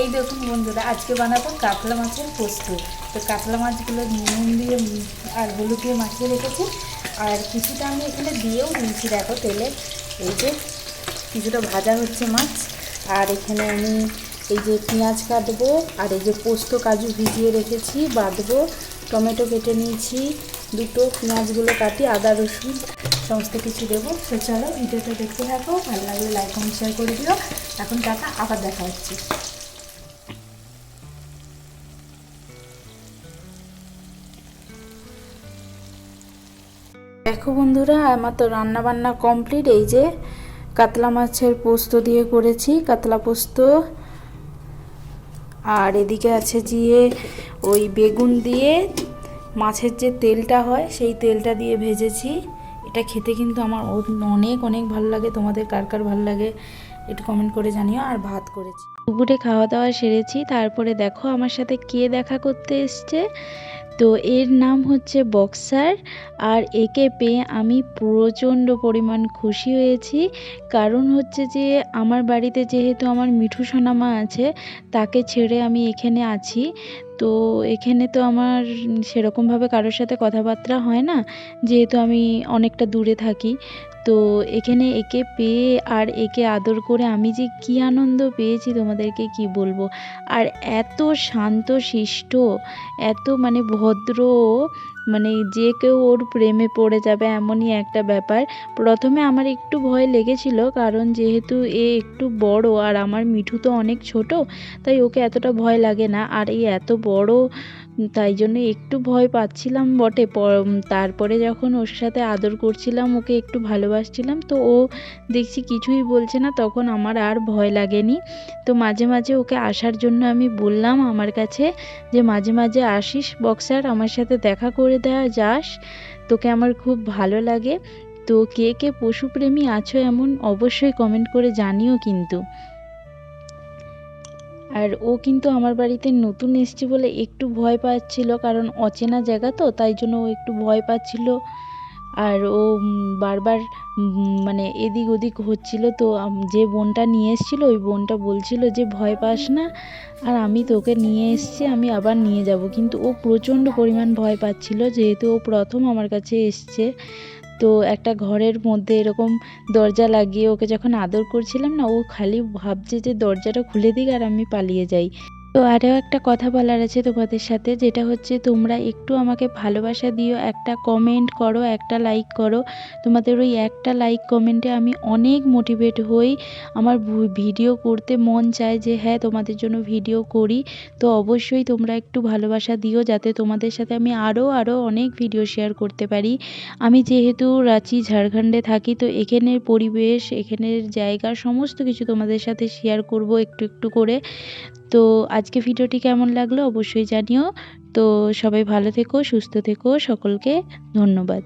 এই দেখুন বন্ধুরা, আজকে বানাবো কাতলা মাছের পোস্ত। তো কাতলা মাছগুলো নুন দিয়ে আর হলুদ দিয়ে মাখিয়ে রেখেছি। আর কিছুটা আমি এখানে দিয়েও দিয়েছি, দেখো তেলে। এই যে কিছুটা ভাজা হচ্ছে মাছ। আর এখানে আমি এই যে পেঁয়াজ কাটবো, আর এই যে পোস্ত কাজু ভিজিয়ে রেখেছি বাঁধবো টমেটো কেটে নিয়েছি, দুটো পেঁয়াজগুলো কাটি, আদা, রসুন, সমস্ত কিছু দেবো। তো চলো, ভিডিওটা দেখতে থাকো, ভালো লাগলে লাইক কমেন্ট শেয়ার করে দিও। এখন টাকা আবার দেখা হচ্ছে। দেখো বন্ধুরা, আমার তো রান্না বান্না কমপ্লিট এই যে কাতলা মাছের পোস্ত দিয়ে করেছি, কাতলা পোস্ত। আর এদিকে আছে জিয়ে ওই বেগুন দিয়ে মাছের যে তেলটা হয়, সেই তেলটা দিয়ে ভেজেছি। এটা খেতে কিন্তু আমার অনেক অনেক ভালো লাগে। তোমাদের কার কার ভালো লাগে, একটু কমেন্ট করে জানিও। আর ভাত করেছি। দুপুরে খাওয়া দাওয়া সেরেছি। তারপরে দেখো আমার সাথে কে দেখা করতে এসছে। তো এর নাম হচ্ছে বক্সার। আর একে পেয়ে আমি প্রচণ্ড পরিমাণ খুশি হয়েছি। কারণ হচ্ছে যে আমার বাড়িতে যেহেতু আমার মিঠু সোনামা আছে, তাকে ছেড়ে আমি এখানে আছি। তো এখানে তো আমার সেরকমভাবে কারোর সাথে কথাবার্তা হয় না। যেহেতু আমি অনেকটা দূরে থাকি। তো এখানে একে পেয়ে আর একে আদর করে আমি যে কি আনন্দ পেয়েছি তোমাদেরকে কি বলব? আর এত শান্ত শিষ্ট এত মানে ভদ্র মানে যে কেউ ওর প্রেমে পড়ে যাবে এমনই একটা ব্যাপার। প্রথমে আমার একটু ভয় লেগেছিল, কারণ যেহেতু এ একটু বড় আর আমার মিঠু তো অনেক ছোট, তাই ওকে এতটা ভয় লাগে না। আর এই এত বড়, তাই জন্য একটু ভয় পাচ্ছিলাম বটে। তারপরে যখন ওর সাথে আদর করছিলাম, ওকে একটু ভালোবাসছিলাম, তো ও দেখছি কিছুই বলছে না, তখন আমার আর ভয় লাগেনি। তো মাঝে মাঝে ওকে আসার জন্য আমি বললাম আমার কাছে যে, মাঝে মাঝে আসিস বক্সার, আমার সাথে দেখা করে দেওয়া যাস, তোকে আমার খুব ভালো লাগে। তো কে কে পশুপ্রেমী আছো এমন অবশ্যই কমেন্ট করে জানিও কিন্তু। আর ও কিন্তু আমার বাড়িতে নতুন এসছে বলে একটু ভয় পাচ্ছিল, কারণ অচেনা জায়গা তো, তাই জন্য ও একটু ভয় পাচ্ছিল। আর ও বারবার মানে এদিক ওদিক হচ্ছিল তো যে বোনটা নিয়ে এসেছিল, ওই বোনটা বলছিল যে, ভয় পাস না, আর আমি তোকে নিয়ে এসেছি, আমি আবার নিয়ে যাব। কিন্তু ও প্রচণ্ড পরিমাণ ভয় পাচ্ছিল, যেহেতু ও প্রথম আমার কাছে এসছে। তো একটা ঘরের মধ্যে এরকম দরজা লাগিয়ে ওকে যখন আদর করছিলাম না, ও খালি ভাবছে যে, দরজাটা খুলে দিক আর আমি পালিয়ে যাই। তো আরও একটা কথা বলার আছে তোমাদের সাথে, যেটা হচ্ছে তোমরা একটু আমাকে ভালোবাসা দিও, একটা কমেন্ট করো, একটা লাইক করো। তোমাদের ওই একটা লাইক কমেন্টে আমি অনেক মোটিভেট হই। আমার ভিডিও করতে মন চায় যে হ্যাঁ তোমাদের জন্য ভিডিও করি। তো অবশ্যই তোমরা একটু ভালোবাসা দিও, যাতে তোমাদের সাথে আমি আরও আরও অনেক ভিডিও শেয়ার করতে পারি। আমি যেহেতু রাঁচি, ঝাড়খণ্ডে থাকি, তো এখানের পরিবেশ, এখানের জায়গা, সমস্ত কিছু তোমাদের সাথে শেয়ার করব একটু একটু করে। তো আজকে ভিডিওটি কেমন লাগল অবশ্যই জানিও। তো সবাই ভালো থেকো, সুস্থ থেকো, সকলকে ধন্যবাদ।